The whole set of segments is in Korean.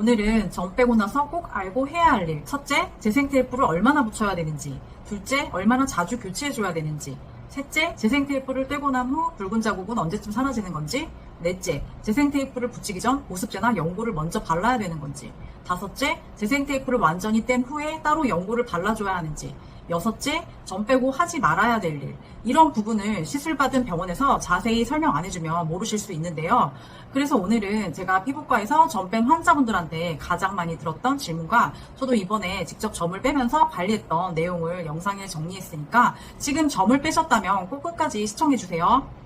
오늘은 점 빼고 나서 꼭 알고 해야 할 일. 첫째, 재생 테이프를 얼마나 붙여야 되는지. 둘째, 얼마나 자주 교체해줘야 되는지. 셋째, 재생 테이프를 떼고 난 후 붉은 자국은 언제쯤 사라지는 건지. 넷째, 재생 테이프를 붙이기 전 보습제나 연고를 먼저 발라야 되는 건지. 다섯째, 재생 테이프를 완전히 뗀 후에 따로 연고를 발라줘야 하는지. 여섯째, 점 빼고 하지 말아야 될 일. 이런 부분을 시술받은 병원에서 자세히 설명 안 해주면 모르실 수 있는데요. 그래서 오늘은 제가 피부과에서 점 뺀 환자분들한테 가장 많이 들었던 질문과 저도 이번에 직접 점을 빼면서 관리했던 내용을 영상에 정리했으니까 지금 점을 빼셨다면 꼭 끝까지 시청해주세요.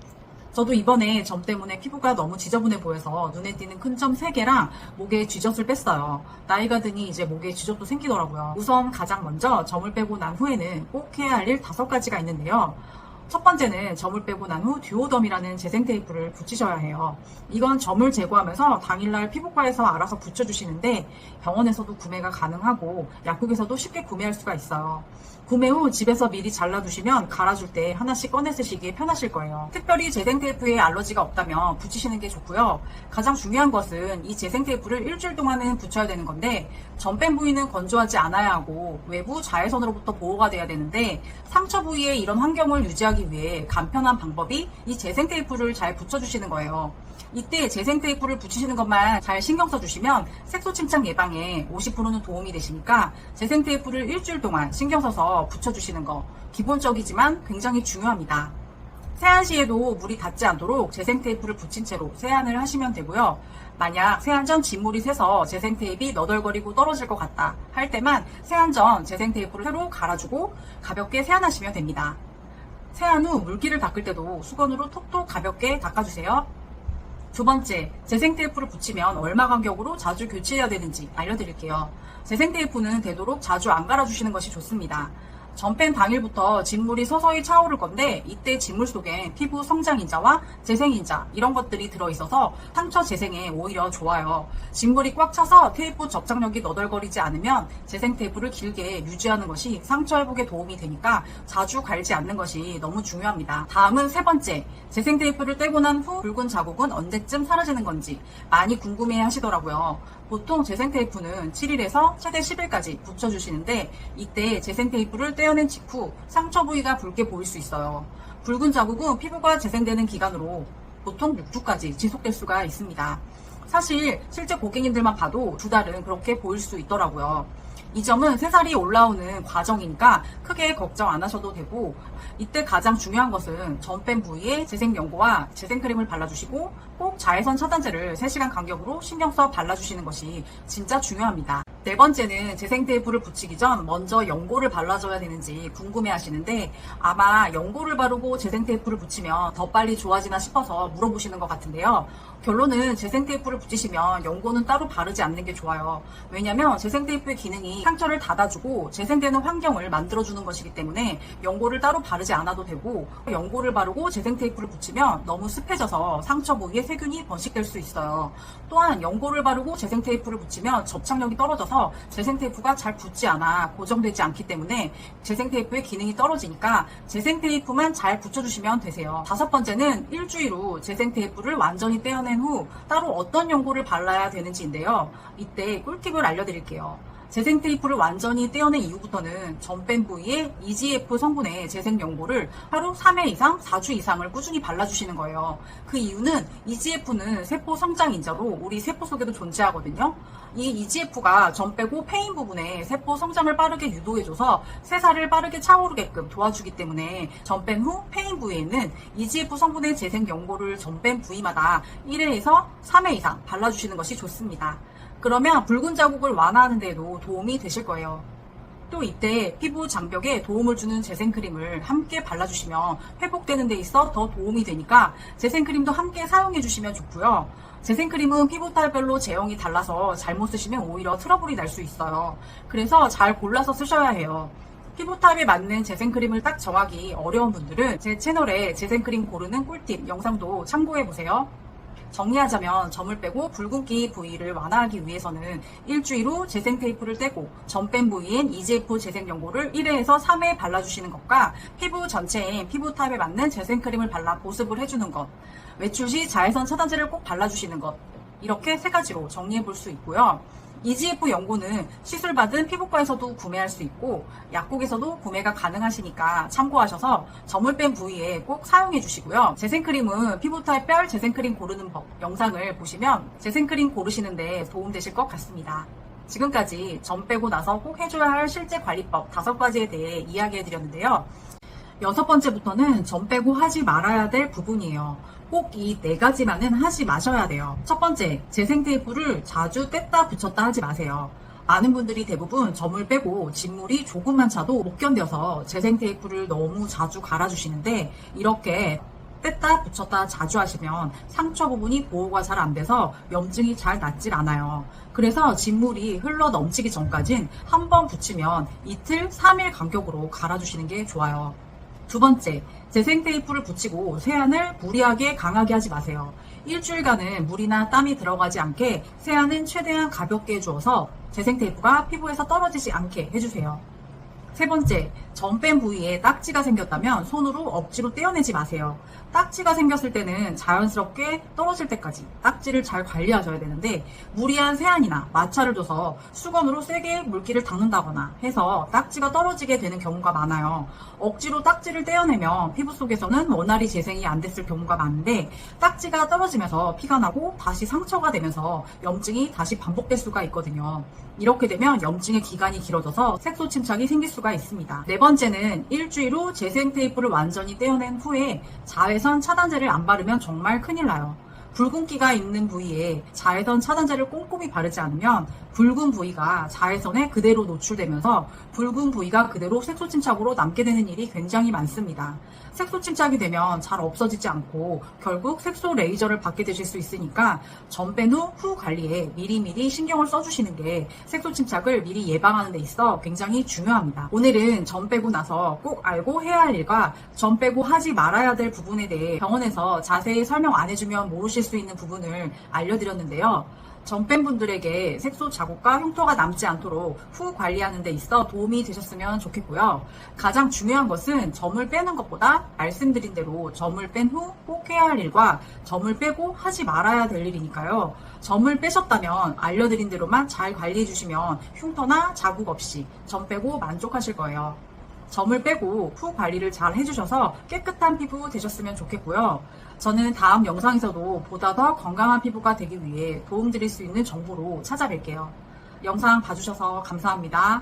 저도 이번에 점 때문에 피부가 너무 지저분해 보여서 눈에 띄는 큰 점 3개랑 목에 쥐젖을 뺐어요. 나이가 드니 이제 목에 쥐젖도 생기더라고요. 우선 가장 먼저 점을 빼고 난 후에는 꼭 해야 할 일 5가지가 있는데요. 첫 번째는 점을 빼고 난 후 듀오덤이라는 재생 테이프를 붙이셔야 해요. 이건 점을 제거하면서 당일날 피부과에서 알아서 붙여주시는데 병원에서도 구매가 가능하고 약국에서도 쉽게 구매할 수가 있어요. 구매 후 집에서 미리 잘라두시면 갈아줄 때 하나씩 꺼내 쓰시기에 편하실 거예요. 특별히 재생 테이프에 알러지가 없다면 붙이시는 게 좋고요. 가장 중요한 것은 이 재생 테이프를 일주일 동안은 붙여야 되는 건데 점뺀 부위는 건조하지 않아야 하고 외부 자외선으로부터 보호가 돼야 되는데 상처 부위에 이런 환경을 유지하기 위해 간편한 방법이 이 재생 테이프를 잘 붙여주시는 거예요. 이때 재생 테이프를 붙이시는 것만 잘 신경 써주시면 색소 침착 예방에 50%는 도움이 되시니까 재생 테이프를 일주일 동안 신경 써서 붙여주시는 거 기본적이지만 굉장히 중요합니다. 세안 시에도 물이 닿지 않도록 재생 테이프를 붙인 채로 세안을 하시면 되고요. 만약 세안 전 진물이 새서 재생 테이프가 너덜거리고 떨어질 것 같다 할 때만 세안 전 재생 테이프를 새로 갈아주고 가볍게 세안하시면 됩니다. 세안 후 물기를 닦을 때도 수건으로 톡톡 가볍게 닦아주세요. 두 번째, 재생 테이프를 붙이면 얼마 간격으로 자주 교체해야 되는지 알려드릴게요. 재생 테이프는 되도록 자주 안 갈아주시는 것이 좋습니다. 전펜 당일부터 진물이 서서히 차오를 건데 이때 진물 속엔 피부 성장인자와 재생인자 이런 것들이 들어있어서 상처 재생에 오히려 좋아요. 진물이 꽉 차서 테이프 접착력이 너덜거리지 않으면 재생 테이프를 길게 유지하는 것이 상처 회복에 도움이 되니까 자주 갈지 않는 것이 너무 중요합니다. 다음은 세 번째, 재생 테이프를 떼고 난 후 붉은 자국은 언제쯤 사라지는 건지 많이 궁금해 하시더라고요. 보통 재생 테이프는 7일에서 최대 10일까지 붙여주시는데 이때 재생 테이프를 떼 어낸 직후 상처 부위가 붉게 보일 수 있어요. 붉은 자국은 피부가 재생되는 기간으로 보통 6주까지 지속될 수가 있습니다. 사실 실제 고객님들만 봐도 두 달은 그렇게 보일 수 있더라고요. 이 점은 새살이 올라오는 과정이니까 크게 걱정 안 하셔도 되고 이때 가장 중요한 것은 점뺀 부위에 재생 연고와 재생 크림을 발라주시고 꼭 자외선 차단제를 3시간 간격으로 신경 써 발라주시는 것이 진짜 중요합니다. 네 번째는 재생 테이프를 붙이기 전 먼저 연고를 발라줘야 되는지 궁금해 하시는데 아마 연고를 바르고 재생 테이프를 붙이면 더 빨리 좋아지나 싶어서 물어보시는 것 같은데요. 결론은 재생 테이프를 붙이시면 연고는 따로 바르지 않는 게 좋아요. 왜냐면 재생 테이프의 기능이 상처를 닫아주고 재생되는 환경을 만들어주는 것이기 때문에 연고를 따로 바르지 않아도 되고 연고를 바르고 재생 테이프를 붙이면 너무 습해져서 상처 부위에 세균이 번식될 수 있어요. 또한 연고를 바르고 재생 테이프를 붙이면 접착력이 떨어져서 재생 테이프가 잘 붙지 않아 고정되지 않기 때문에 재생 테이프의 기능이 떨어지니까 재생 테이프만 잘 붙여주시면 되세요. 다섯 번째는 일주일 후 재생 테이프를 완전히 떼어낸 후 따로 어떤 연고를 발라야 되는지인데요. 이때 꿀팁을 알려드릴게요. 재생 테이프를 완전히 떼어낸 이후부터는 점뺀 부위에 EGF 성분의 재생 연고를 하루 3회 이상 4주 이상을 꾸준히 발라주시는 거예요. 그 이유는 EGF는 세포 성장 인자로 우리 세포 속에도 존재하거든요. 이 EGF가 점 빼고 페인 부분에 세포 성장을 빠르게 유도해줘서 새살을 빠르게 차오르게끔 도와주기 때문에 점뺀후 페인 부위에는 EGF 성분의 재생 연고를 점뺀 부위마다 1회에서 3회 이상 발라주시는 것이 좋습니다. 그러면 붉은 자국을 완화하는 데도 도움이 되실 거예요. 또 이때 피부 장벽에 도움을 주는 재생크림을 함께 발라주시면 회복되는 데 있어 더 도움이 되니까 재생크림도 함께 사용해 주시면 좋고요. 재생크림은 피부 탈별로 제형이 달라서 잘못 쓰시면 오히려 트러블이 날 수 있어요. 그래서 잘 골라서 쓰셔야 해요. 피부 타입에 맞는 재생크림을 딱 정하기 어려운 분들은 제 채널에 재생크림 고르는 꿀팁 영상도 참고해 보세요. 정리하자면 점을 빼고 붉은기 부위를 완화하기 위해서는 일주일 후 재생 테이프를 떼고 점 뺀 부위엔 EGF 재생 연고를 1회에서 3회 발라주시는 것과 피부 전체에 피부 타입에 맞는 재생 크림을 발라 보습을 해주는 것 외출 시 자외선 차단제를 꼭 발라주시는 것 이렇게 세 가지로 정리해 볼 수 있고요. EGF 연고는 시술받은 피부과에서도 구매할 수 있고 약국에서도 구매가 가능하시니까 참고하셔서 점을 뺀 부위에 꼭 사용해 주시고요. 재생크림은 피부 타입 별 재생크림 고르는 법 영상을 보시면 재생크림 고르시는데 도움 되실 것 같습니다. 지금까지 점 빼고 나서 꼭 해줘야 할 실제 관리법 다섯 가지에 대해 이야기해 드렸는데요. 여섯 번째부터는 점 빼고 하지 말아야 될 부분이에요. 꼭 이 네 가지만은 하지 마셔야 돼요. 첫 번째, 재생 테이프를 자주 뗐다 붙였다 하지 마세요. 많은 분들이 대부분 점을 빼고 진물이 조금만 차도 못 견뎌서 재생 테이프를 너무 자주 갈아주시는데 이렇게 뗐다 붙였다 자주 하시면 상처 부분이 보호가 잘 안 돼서 염증이 잘 낫질 않아요. 그래서 진물이 흘러 넘치기 전까진 한 번 붙이면 이틀, 3일 간격으로 갈아주시는 게 좋아요. 두 번째, 재생 테이프를 붙이고 세안을 무리하게 강하게 하지 마세요. 일주일간은 물이나 땀이 들어가지 않게 세안은 최대한 가볍게 해주어서 재생 테이프가 피부에서 떨어지지 않게 해주세요. 세 번째, 점뺀 부위에 딱지가 생겼다면 손으로 억지로 떼어내지 마세요. 딱지가 생겼을 때는 자연스럽게 떨어질 때까지 딱지를 잘 관리하셔야 되는데 무리한 세안이나 마찰을 줘서 수건으로 세게 물기를 닦는다거나 해서 딱지가 떨어지게 되는 경우가 많아요. 억지로 딱지를 떼어내면 피부 속에서는 원활히 재생이 안 됐을 경우가 많은데 딱지가 떨어지면서 피가 나고 다시 상처가 되면서 염증이 다시 반복될 수가 있거든요. 이렇게 되면 염증의 기간이 길어져서 색소 침착이 생길 수가 있습니다. 네 번째는 일주일 후 재생 테이프를 완전히 떼어낸 후에 자외선 차단제를 안 바르면 정말 큰일 나요. 붉은기가 있는 부위에 자외선 차단제를 꼼꼼히 바르지 않으면 붉은 부위가 자외선에 그대로 노출되면서 붉은 부위가 그대로 색소 침착으로 남게 되는 일이 굉장히 많습니다. 색소 침착이 되면 잘 없어지지 않고 결국 색소 레이저를 받게 되실 수 있으니까 점뺀후 후 관리에 미리미리 신경을 써주시는 게 색소 침착을 미리 예방하는 데 있어 굉장히 중요합니다. 오늘은 점 빼고 나서 꼭 알고 해야 할 일과 점 빼고 하지 말아야 될 부분에 대해 병원에서 자세히 설명 안 해주면 모르실 수 있는 부분을 알려드렸는데요. 점뺀 분들에게 색소 자국과 흉터가 남지 않도록 후 관리하는 데 있어 도움이 되셨으면 좋겠고요. 가장 중요한 것은 점을 빼는 것보다 말씀드린 대로 점을 뺀 후 꼭 해야 할 일과 점을 빼고 하지 말아야 될 일이니까요. 점을 빼셨다면 알려드린 대로만 잘 관리해 주시면 흉터나 자국 없이 점 빼고 만족하실 거예요. 점을 빼고 후 관리를 잘 해주셔서 깨끗한 피부 되셨으면 좋겠고요. 저는 다음 영상에서도 보다 더 건강한 피부가 되기 위해 도움드릴 수 있는 정보로 찾아뵐게요. 영상 봐주셔서 감사합니다.